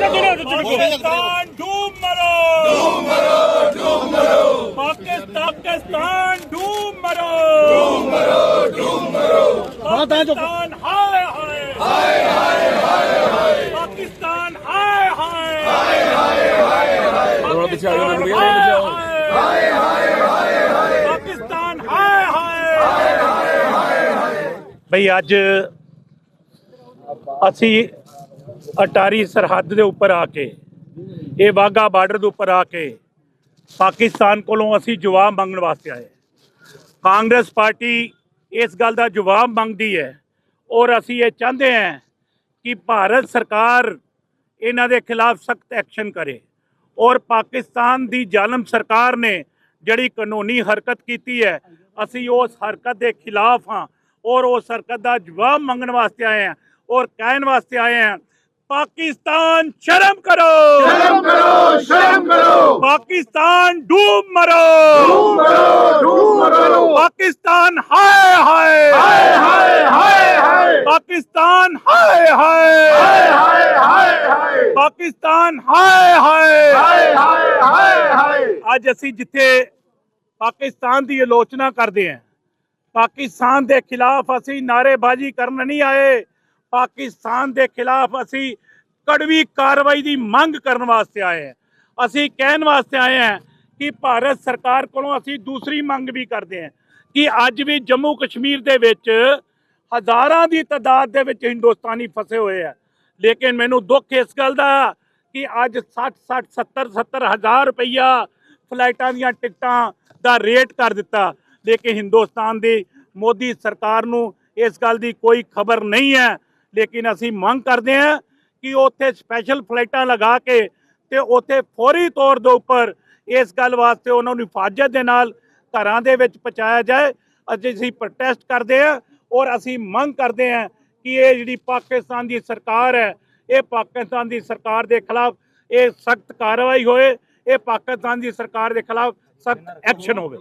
ਪਾਕਿਸਤਾਨ ਡੂਬ ਮਰੋ ਡੂਬ ਮਰੋ ਡੂਬ ਮਰੋ ਪਾਕਿਸਤਾਨ ਡੂਬ ਮਰੋ ਡੂਬ ਮਰੋ ਡੂਬ ਮਰੋ ਪਾਕਿਸਤਾਨ ਹਾਏ ਹਾਏ ਹਾਏ ਹਾਏ ਹਾਏ ਪਾਕਿਸਤਾਨ ਹਾਏ ਹਾਏ ਹਾਏ ਹਾਏ ਹਾਏ ਥੋੜਾ ਪਿੱਛੇ ਆ ਜਾਓ ਮੈਨੂੰ ਹਾਏ ਹਾਏ ਹਾਏ ਪਾਕਿਸਤਾਨ ਹਾਏ ਹਾਏ ਬਈ ਅੱਜ ਅਸੀਂ ਅਟਾਰੀ ਸਰਹੱਦ ਦੇ ਉੱਪਰ ਆ ਕੇ, ਇਹ ਵਾਗਾ ਬਾਰਡਰ ਦੇ ਉੱਪਰ ਆ ਕੇ ਪਾਕਿਸਤਾਨ ਕੋਲੋਂ ਅਸੀਂ ਜਵਾਬ ਮੰਗਣ ਵਾਸਤੇ ਆਏ। ਕਾਂਗਰਸ ਪਾਰਟੀ ਇਸ ਗੱਲ ਦਾ ਜਵਾਬ ਮੰਗਦੀ ਹੈ ਔਰ ਅਸੀਂ ਇਹ ਚਾਹੁੰਦੇ ਹਾਂ ਕਿ ਭਾਰਤ ਸਰਕਾਰ ਇਹਨਾਂ ਦੇ ਖਿਲਾਫ ਸਖਤ ਐਕਸ਼ਨ ਕਰੇ ਔਰ ਪਾਕਿਸਤਾਨ ਦੀ ਜ਼ਾਲਮ ਸਰਕਾਰ ਨੇ ਜਿਹੜੀ ਕਾਨੂੰਨੀ ਹਰਕਤ ਕੀਤੀ ਹੈ, ਅਸੀਂ ਉਸ ਹਰਕਤ ਦੇ ਖਿਲਾਫ ਹਾਂ ਔਰ ਉਸ ਹਰਕਤ ਦਾ ਜਵਾਬ ਮੰਗਣ ਵਾਸਤੇ ਆਏ ਹਾਂ ਔਰ ਕਹਿਣ ਵਾਸਤੇ ਆਏ ਹਾਂ ਪਾਕਿਸਤਾਨ ਸ਼ਰਮ ਕਰੋ। ਸ਼ਰਮ ਕਰੋ ਸ਼ਰਮ ਕਰੋ। ਪਾਕਿਸਤਾਨ ਡੂਬ ਮਰੋ। ਡੂਬ ਮਰੋ ਡੂਬ ਮਰੋ। ਪਾਕਿਸਤਾਨ ਹਾਏ ਹਾਏ। ਹਾਏ ਹਾਏ ਹਾਏ ਹਾਏ। ਪਾਕਿਸਤਾਨ ਹਾਏ ਹਾਏ। ਹਾਏ ਹਾਏ ਹਾਏ ਹਾਏ। ਪਾਕਿਸਤਾਨ ਹਾਏ ਹਾਏ। ਹਾਏ ਹਾਏ ਹਾਏ ਹਾਏ। ਅੱਜ ਅਸੀਂ ਜਿੱਥੇ ਪਾਕਿਸਤਾਨ ਦੀ ਆਲੋਚਨਾ ਕਰਦੇ ਹਾਂ ਪਾਕਿਸਤਾਨ ਦੇ ਖਿਲਾਫ ਅਸੀਂ ਨਾਰੇਬਾਜ਼ੀ ਕਰਨ ਨਹੀਂ ਆਏ। ਪਾਕਿਸਤਾਨ ਦੇ ਖਿਲਾਫ ਅਸੀਂ ਕੜਵੀ ਕਾਰਵਾਈ ਦੀ ਮੰਗ ਕਰਨ ਵਾਸਤੇ ਆਏ ਹਾਂ। ਅਸੀਂ ਕਹਿਣ ਵਾਸਤੇ ਆਏ ਹਾਂ ਕਿ ਭਾਰਤ ਸਰਕਾਰ ਕੋਲੋਂ ਅਸੀਂ ਦੂਸਰੀ ਮੰਗ ਵੀ ਕਰਦੇ ਹਾਂ ਕਿ ਅੱਜ ਵੀ ਜੰਮੂ ਕਸ਼ਮੀਰ ਦੇ ਵਿੱਚ ਹਜ਼ਾਰਾਂ ਦੀ ਤਾਦਾਦ ਦੇ ਵਿੱਚ ਹਿੰਦੁਸਤਾਨੀ ਫਸੇ ਹੋਏ ਆ। ਲੇਕਿਨ ਮੈਨੂੰ ਦੁੱਖ ਇਸ ਗੱਲ ਦਾ ਕਿ ਅੱਜ 60 60 70 70 ਹਜ਼ਾਰ ਰੁਪਈਆ ਫਲਾਈਟਾਂ ਦੀਆਂ ਟਿਕਟਾਂ ਦਾ ਰੇਟ ਕਰ ਦਿੱਤਾ। ਲੇਕਿਨ ਹਿੰਦੁਸਤਾਨ ਦੀ ਮੋਦੀ ਸਰਕਾਰ ਨੂੰ ਇਸ ਗੱਲ ਦੀ ਕੋਈ ਖਬਰ ਨਹੀਂ ਹੈ ਲੇਕਿਨ ਅਸੀਂ ਮੰਗ ਕਰਦੇ ਹਾਂ ਕਿ ਉੱਥੇ ਸਪੈਸ਼ਲ ਫਲਾਈਟਾਂ ਲਗਾ ਕੇ ਤੇ ਉੱਥੇ ਫੌਰੀ ਤੌਰ ਦੇ ਉੱਪਰ ਇਸ ਗੱਲ ਵਾਸਤੇ ਉਹਨਾਂ ਨੂੰ ਹਿਫਾਜ਼ਤ ਦੇ ਨਾਲ ਘਰਾਂ ਦੇ ਵਿੱਚ ਪਹੁੰਚਾਇਆ ਜਾਏ। ਅੱਜ ਅਸੀਂ ਪ੍ਰੋਟੈਸਟ ਕਰਦੇ ਹਾਂ ਔਰ ਅਸੀਂ ਮੰਗ ਕਰਦੇ ਹਾਂ ਕਿ ਇਹ ਜਿਹੜੀ ਪਾਕਿਸਤਾਨ ਦੀ ਸਰਕਾਰ ਹੈ, ਇਹ ਪਾਕਿਸਤਾਨ ਦੀ ਸਰਕਾਰ ਦੇ ਖਿਲਾਫ ਇਹ ਸਖਤ ਕਾਰਵਾਈ ਹੋਏ, ਇਹ ਪਾਕਿਸਤਾਨ ਦੀ ਸਰਕਾਰ ਦੇ ਖਿਲਾਫ ਸਖਤ ਐਕਸ਼ਨ ਹੋਵੇ।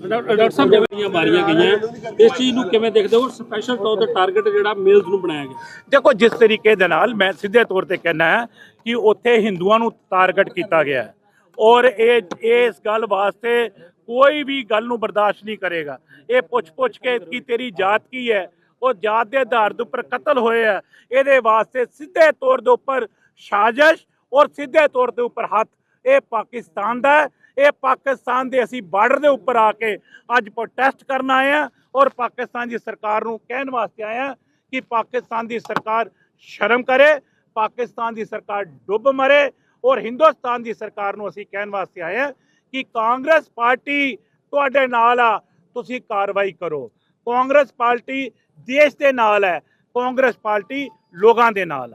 ਡਾਕਟਰ ਸਾਹਿਬ, ਜਿਵੇਂ ਮਾਰੀਆਂ ਗਈਆਂ, ਇਸ ਚੀਜ਼ ਨੂੰ ਕਿਵੇਂ ਦੇਖਦੇ ਹੋ? ਸਪੈਸ਼ਲ ਤੌਰ ਤੇ ਟਾਰਗੇਟ ਜਿਹੜਾ ਮਿਲਸ ਨੂੰ ਬਣਾਇਆ ਗਿਆ। ਦੇਖੋ, ਜਿਸ ਤਰੀਕੇ ਦੇ ਨਾਲ ਮੈਂ ਸਿੱਧੇ ਤੌਰ ਤੇ ਕਹਿਣਾ ਹੈ ਕਿ ਉੱਥੇ ਹਿੰਦੂਆਂ ਨੂੰ ਟਾਰਗੇਟ ਕੀਤਾ ਗਿਆ ਹੈ। ਔਰ ਇਹ ਇਸ ਗੱਲ ਵਾਸਤੇ ਕੋਈ ਵੀ ਗੱਲ ਨੂੰ ਬਰਦਾਸ਼ਤ ਨਹੀਂ ਕਰੇਗਾ। ਇਹ ਪੁੱਛ-ਪੁੱਛ ਕੇ ਕਿ ਤੇਰੀ ਜਾਤ ਕੀ ਹੈ? ਉਹ ਜਾਤ ਦੇ ਆਧਾਰ ਦੇ ਉੱਪਰ ਕਤਲ ਹੋਏ ਆ। ਇਹਦੇ ਵਾਸਤੇ ਸਿੱਧੇ ਤੌਰ ਦੇ ਉੱਪਰ ਸਾਜ਼ਿਸ਼ ਔਰ ਸਿੱਧੇ ਤੌਰ ਦੇ ਉੱਪਰ ਹੱਥ। ਇਹ ਪਾਕਿਸਤਾਨ ਦਾ ਇਹ ਪਾਕਿਸਤਾਨ ਦੇ ਅਸੀਂ ਬਾਰਡਰ ਦੇ ਉੱਪਰ ਆ ਕੇ ਅੱਜ ਪ੍ਰੋਟੈਸਟ ਕਰਨ ਆਏ ਆ ਔਰ ਪਾਕਿਸਤਾਨ ਦੀ ਸਰਕਾਰ ਨੂੰ ਕਹਿਣ ਵਾਸਤੇ ਆਏ ਆ ਕਿ ਪਾਕਿਸਤਾਨ ਦੀ ਸਰਕਾਰ ਸ਼ਰਮ ਕਰੇ, ਪਾਕਿਸਤਾਨ ਦੀ ਸਰਕਾਰ ਡੁੱਬ ਮਰੇ ਔਰ ਹਿੰਦੁਸਤਾਨ ਦੀ ਸਰਕਾਰ ਨੂੰ ਅਸੀਂ ਕਹਿਣ ਵਾਸਤੇ ਆਏ ਆ ਕਿ ਕਾਂਗਰਸ ਪਾਰਟੀ ਤੁਹਾਡੇ ਨਾਲ ਆ, ਤੁਸੀਂ ਕਾਰਵਾਈ ਕਰੋ। ਕਾਂਗਰਸ ਪਾਰਟੀ ਦੇਸ਼ ਦੇ ਨਾਲ ਹੈ, ਕਾਂਗਰਸ ਪਾਰਟੀ ਲੋਕਾਂ ਦੇ ਨਾਲ।